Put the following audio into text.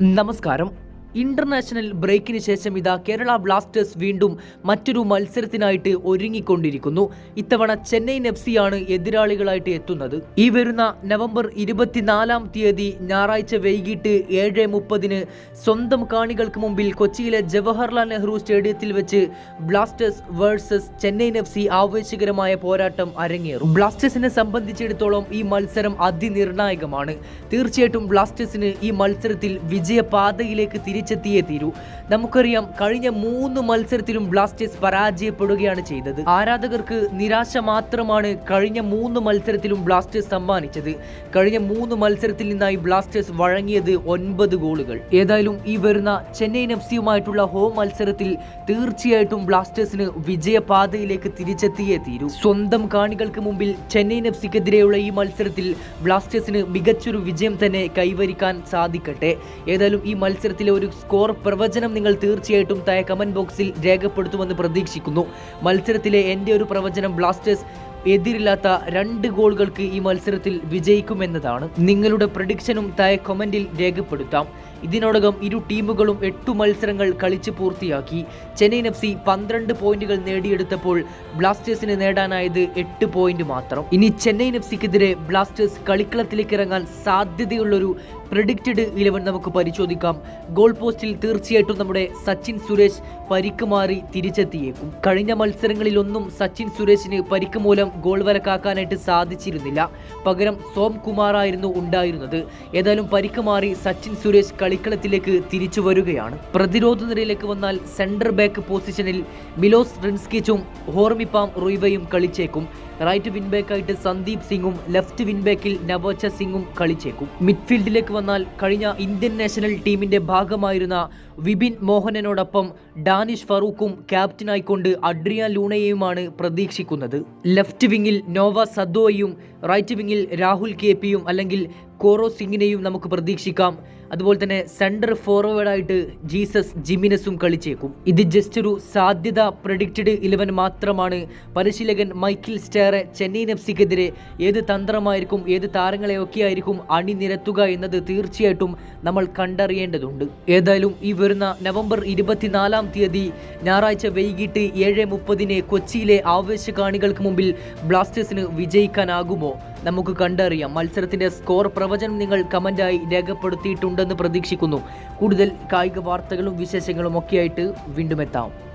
നമസ്കാരം. ഇന്റർനാഷണൽ ബ്രേക്കിന് ശേഷം ഇതാ കേരള ബ്ലാസ്റ്റേഴ്സ് വീണ്ടും മറ്റൊരു മത്സരത്തിനായിട്ട് ഒരുങ്ങിക്കൊണ്ടിരിക്കുന്നു. ഇത്തവണ ചെന്നൈയിൻ എഫ് സി ആണ് എതിരാളികളായിട്ട് എത്തുന്നത്. ഈ വരുന്ന നവംബർ ഇരുപത്തിനാലാം തീയതി ഞായറാഴ്ച വൈകിട്ട് ഏഴ് മുപ്പതിന് സ്വന്തം കാണികൾക്ക് മുമ്പിൽ കൊച്ചിയിലെ ജവഹർലാൽ നെഹ്റു സ്റ്റേഡിയത്തിൽ വെച്ച് Blasters versus Chennaiyin F C ആവേശകരമായ പോരാട്ടം അരങ്ങേറും. ബ്ലാസ്റ്റേഴ്സിനെ സംബന്ധിച്ചിടത്തോളം ഈ മത്സരം അതിനിർണായകമാണ്. തീർച്ചയായിട്ടും ബ്ലാസ്റ്റേഴ്സിന് ഈ മത്സരത്തിൽ വിജയപാതയിലേക്ക് തിരിച്ചെത്തിയേ തീരൂ. നമുക്കറിയാം കഴിഞ്ഞ മൂന്ന് മത്സരത്തിലും ബ്ലാസ്റ്റേഴ്സ് പരാജയപ്പെടുകയാണ് ചെയ്തത്. ആരാധകർക്ക് നിരാശ മാത്രമാണ് കഴിഞ്ഞ മൂന്ന് മത്സരത്തിലും ബ്ലാസ്റ്റേഴ്സ് സമ്മാനിച്ചത്. കഴിഞ്ഞ മൂന്ന് മത്സരത്തിൽ നിന്നായി ബ്ലാസ്റ്റേഴ്സ് വഴങ്ങിയത് ഒൻപത് ഗോളുകൾ. ഏതായാലും ഈ വരുന്ന ചെന്നൈയിൻ എഫ് സിയുമായിട്ടുള്ള ഹോം മത്സരത്തിൽ തീർച്ചയായിട്ടും ബ്ലാസ്റ്റേഴ്സിന് വിജയപാതയിലേക്ക് തിരിച്ചെത്തിയേ തീരൂ. സ്വന്തം കാണികൾക്ക് മുമ്പിൽ ചെന്നൈയിൻ എഫ് സിക്കെതിരെയുള്ള ഈ മത്സരത്തിൽ ബ്ലാസ്റ്റേഴ്സിന് മികച്ചൊരു വിജയം തന്നെ കൈവരിക്കാൻ സാധിക്കട്ടെ. ഏതായാലും ഈ മത്സരത്തിലെ ഒരു സ്കോർ പ്രവചനം നിങ്ങൾ തീർച്ചയായിട്ടും താഴെ കമന്റ് ബോക്സിൽ രേഖപ്പെടുത്തുമെന്ന് പ്രതീക്ഷിക്കുന്നു. മത്സരത്തിലെ എന്റെ ഒരു പ്രവചനം ബ്ലാസ്റ്റേഴ്സ് എതിരില്ലാത്ത രണ്ട് ഗോളുകൾക്ക് ഈ മത്സരത്തിൽ വിജയിക്കുമെന്നതാണ്. നിങ്ങളുടെ പ്രഡിക്ഷനും താഴെ കമന്റിൽ രേഖപ്പെടുത്താം. ഇതിനോടകം ഇരു ടീമുകളും എട്ടു മത്സരങ്ങൾ കളിച്ച് പൂർത്തിയാക്കി. ചെന്നൈയിൻ എഫ് സി പന്ത്രണ്ട് പോയിന്റുകൾ നേടിയെടുത്തപ്പോൾ ബ്ലാസ്റ്റേഴ്സിന് നേടാനായത് എട്ട് പോയിന്റ് മാത്രം. ഇനി ചെന്നൈയിൻ എഫ് സിക്കെതിരെ ബ്ലാസ്റ്റേഴ്സ് കളിക്കളത്തിലേക്ക് ഇറങ്ങാൻ സാധ്യതയുള്ളൊരു പ്രഡിക്റ്റഡ് ഇലവൻ നമുക്ക് പരിശോധിക്കാം. ഗോൾ പോസ്റ്റിൽ തീർച്ചയായിട്ടും നമ്മുടെ സച്ചിൻ സുരേഷ് പരിക്ക് മാറി തിരിച്ചെത്തിയേക്കും. കഴിഞ്ഞ മത്സരങ്ങളിലൊന്നും സച്ചിൻ സുരേഷിന് പരിക്ക് മൂലം ഗോൾ വരക്കാക്കാനായിട്ട് സാധിച്ചിരുന്നില്ല. പകരം സോം കുമാറായിരുന്നു ഉണ്ടായിരുന്നത്. ഏതായാലും പരിക്ക് മാറി സച്ചിൻ സുരേഷ് കളിക്കളത്തിലേക്ക് തിരിച്ചു വരികയാണ്. പ്രതിരോധ നിരയിലേക്ക് വന്നാൽ സെൻട്രൽ ബാക്ക് പൊസിഷനിൽ മിലോസ് റിൻസ്കിച്ചും ഹോർമിപ്പാം റൊയ്വയും കളിച്ചേക്കും. റൈറ്റ് വിൻബാക്കായിട്ട് സന്ദീപ് സിംഗും ലെഫ്റ്റ് വിൻബാക്കിൽ നവോച്ച സിംഗും കളിച്ചേക്കും. മിഡ്ഫീൽഡിലേക്ക് വന്നാൽ കഴിഞ്ഞ ഇന്ത്യൻ നാഷണൽ ടീമിന്റെ ഭാഗമായിരുന്ന വിപിൻ മോഹനനോടൊപ്പം ഡാനിഷ് ഫറൂഖും ക്യാപ്റ്റനായിക്കൊണ്ട് അഡ്രിയ ലൂണയെയുമാണ് പ്രതീക്ഷിക്കുന്നത്. ലെഫ്റ്റ് വിങ്ങിൽ നോവ സദ്ദോയും റൈറ്റ് വിങ്ങിൽ രാഹുൽ കെ പിയും അല്ലെങ്കിൽ കോറോ സിംഗിനെയും നമുക്ക് പ്രതീക്ഷിക്കാം. അതുപോലെ തന്നെ സെന്റർ ഫോർവേഡായിട്ട് ജീസസ് ജിമിനസും കളിച്ചേക്കും. ഇത് ജസ്റ്റ് ഒരു സാധ്യത പ്രഡിക്റ്റഡ് ഇലവൻ മാത്രമാണ്. പരിശീലകൻ മൈക്കിൾ സ്റ്റേറെ ചെന്നൈ നെഫ്സിക്കെതിരെ ഏത് തന്ത്രമായിരിക്കും ഏത് താരങ്ങളെയൊക്കെ ആയിരിക്കും അണിനിരത്തുക എന്നത് തീർച്ചയായിട്ടും നമ്മൾ കണ്ടറിയേണ്ടതുണ്ട്. ഏതായാലും ഈ വരുന്ന നവംബർ ഇരുപത്തിനാലാം തീയതി ഞായറാഴ്ച വൈകിട്ട് ഏഴ് മുപ്പതിന് കൊച്ചിയിലെ ആവേശ കാണികൾക്ക് മുമ്പിൽ ബ്ലാസ്റ്റേഴ്സിന് വിജയിക്കാനാകുമോ? നമുക്ക് കണ്ടറിയാം. മത്സരത്തിന്റെ സ്കോർ പ്രവചനം നിങ്ങൾ കമന്റായി രേഖപ്പെടുത്തിയിട്ടുണ്ടെന്ന് പ്രതീക്ഷിക്കുന്നു. കൂടുതൽ കായിക വാർത്തകളും വിശേഷങ്ങളും ഒക്കെയായിട്ട് വീണ്ടും എത്താം.